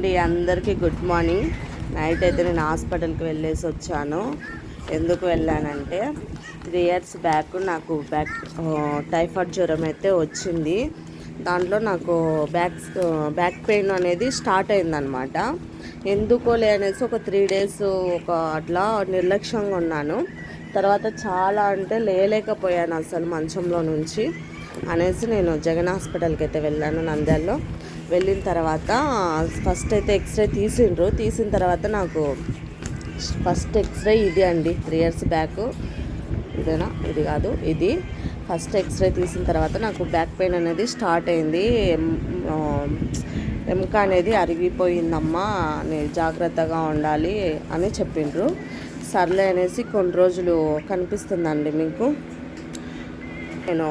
అండి అందరికీ good morning. Night అయితే నేను హాస్పిటల్కి వెళ్ళేసి వచ్చాను. ఎందుకు వెళ్ళానంటే త్రీ ఇయర్స్ బ్యాక్ నాకు బ్యాక్ టైఫాయిడ్ జ్వరం అయితే వచ్చింది. దాంట్లో నాకు బ్యాక్ బ్యాక్ పెయిన్ అనేది స్టార్ట్ అయిందనమాట ఎందుకోలే అనేసి ఒక త్రీ డేస్ ఒక అట్లా నిర్లక్ష్యంగా ఉన్నాను. తర్వాత చాలా అంటే లేలేకపోయాను అసలు మంచంలో నుంచి అనేసి నేను జగన్ హాస్పిటల్కి అయితే వెళ్ళాను నంద్యాలలో. వెళ్ళిన తర్వాత ఫస్ట్ అయితే ఎక్స్రే తీసిండ్రు. తీసిన తర్వాత నాకు ఫస్ట్ ఎక్స్రే ఇది అండి త్రీ ఇయర్స్ బ్యాక్. ఇదేనా? ఇది కాదు ఇది. ఫస్ట్ ఎక్స్రే తీసిన తర్వాత నాకు బ్యాక్ పెయిన్ అనేది స్టార్ట్ అయింది. ఎంక ఎముక అనేది అరిగిపోయిందమ్మా నేను జాగ్రత్తగా ఉండాలి అని చెప్పిండ్రు. సర్లే అనేసి కొన్ని రోజులు కనిపిస్తుందండి మీకు. నేను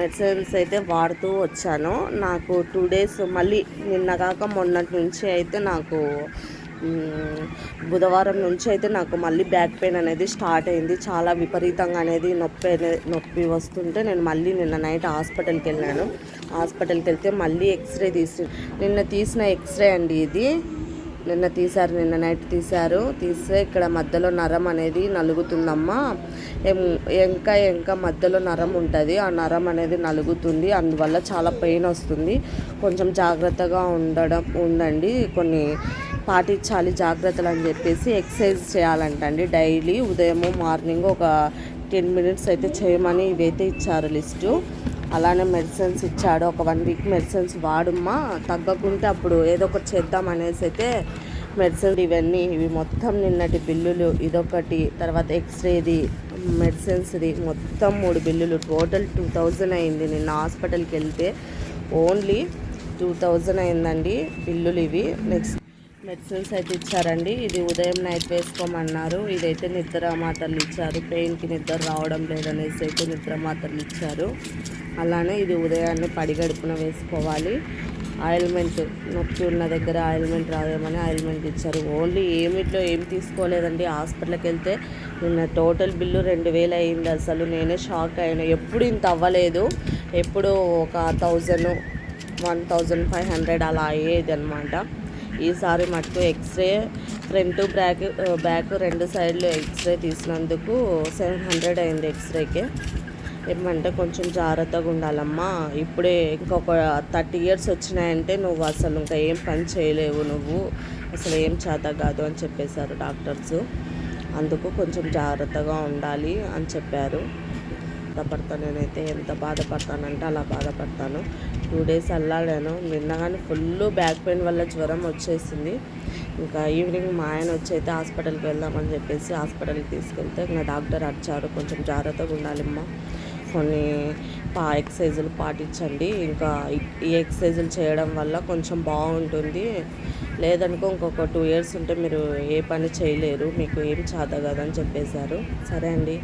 మెడిసిన్స్ అయితే వాడుతూ వచ్చాను. నాకు టూ డేస్ మళ్ళీ నిన్న కాక మొన్నటి నుంచి అయితే నాకు బుధవారం నుంచి అయితే నాకు మళ్ళీ బ్యాక్ పెయిన్ అనేది స్టార్ట్ అయింది. చాలా విపరీతంగా అనేది నొప్పి అనేది నొప్పి వస్తుంటే నేను మళ్ళీ నిన్న నైట్ హాస్పిటల్కి వెళ్ళాను. హాస్పిటల్కి వెళ్తే మళ్ళీ ఎక్స్రే తీసి నిన్న తీసిన ఎక్స్రే అండి ఇది. నిన్న తీశారు నిన్న నైట్ తీశారు. తీస్తే ఇక్కడ మధ్యలో నరం అనేది నలుగుతుందమ్మా. ఎం ఇంకా మధ్యలో నరం ఉంటుంది. ఆ నరం అనేది నలుగుతుంది. అందువల్ల చాలా పెయిన్ వస్తుంది. కొంచెం జాగ్రత్తగా ఉండడం ఉండండి. కొన్ని పాటించాలి జాగ్రత్తలు అని చెప్పేసి ఎక్సర్సైజ్ చేయాలంటండి డైలీ. ఉదయము మార్నింగ్ ఒక టెన్ మినిట్స్ అయితే చేయమని ఇవైతే ఇచ్చారు లిస్టు. అలానే మెడిసిన్స్ ఇచ్చాడు. ఒక వన్ వీక్ మెడిసిన్స్ వాడుమ్మా తగ్గకుంటే అప్పుడు ఏదో ఒకటి చేద్దాం అనేసి అయితే మెడిసిన్ ఇవన్నీ ఇవి మొత్తం నిన్నటి బిల్లులు ఇదొకటి తర్వాత ఎక్స్రేది మెడిసిన్స్ది మొత్తం మూడు బిల్లులు. టోటల్ టూ థౌజండ్ అయింది. నిన్న హాస్పిటల్కి వెళ్తే ఓన్లీ టూ థౌజండ్ అయిందండి బిల్లులు ఇవి. నెక్స్ట్ మెడిసిన్స్ అయితే ఇచ్చారండి. ఇది ఉదయం నైట్ వేసుకోమన్నారు. ఇదైతే నిద్ర మాత్రలు ఇచ్చారు. పెయిన్కి నిద్ర రావడం లేదనేసి అయితే నిద్ర మాత్రలు ఇచ్చారు. అలానే ఇది ఉదయాన్నే పడిగడుపున వేసుకోవాలి. ఆయిల్మెంట్ నొప్పి ఉన్న దగ్గర ఆయిల్మెంట్ రావేమని ఆయిల్మెంట్ ఇచ్చారు. ఓన్లీ ఏమిట్లో ఏం తీసుకోలేదండి. హాస్పిటల్కి వెళ్తే నిన్న టోటల్ బిల్లు రెండు వేలు అయింది. అసలు నేనే షాక్ అయిన. ఎప్పుడు ఇంత అవ్వలేదు. ఎప్పుడు ఒక thousand one thousand five hundred అలా అయ్యేది అనమాట ఈసారి మటుకు ఎక్స్రే ఫ్రంట్ బ్యాక్ బ్యాక్ రెండు సైడ్లు ఎక్స్రే తీసినందుకు సెవెన్ హండ్రెడ్ అయింది ఎక్స్రేకి ఏమంటే కొంచెం జాగ్రత్తగా ఉండాలమ్మా. ఇప్పుడే ఇంకొక థర్టీ ఇయర్స్ వచ్చినాయంటే నువ్వు అసలు ఇంకా ఏం పని చేయలేవు నువ్వు. అసలు ఏం చేత కాదు అని చెప్పేశారు డాక్టర్స్. అందుకు కొంచెం జాగ్రత్తగా ఉండాలి అని చెప్పారు. బాధపడతాను నేనైతే ఎంత బాధపడతానంటే అలా బాధపడతాను. టూ డేస్ అల్లాడాను. నిన్న కానీ ఫుల్ బ్యాక్ పెయిన్ వల్ల జ్వరం వచ్చేసింది. ఇంకా ఈవినింగ్ మా ఆయన వచ్చి అయితే హాస్పిటల్కి వెళ్దామని చెప్పేసి హాస్పిటల్కి తీసుకెళ్తే ఇంకా డాక్టర్ అడిచారు కొంచెం జాగ్రత్తగా ఉండాలమ్మా. కొన్ని పా ఎక్సర్సైజులు పాటించండి. ఇంకా ఈ- ఎక్సర్సైజులు చేయడం వల్ల కొంచెం బాగుంటుంది. లేదనుకో ఇంకొక టూ ఇయర్స్ ఉంటే మీరు ఏ పని చేయలేరు. మీకు ఏం చేత కదని చెప్పేశారు. సరే అండి.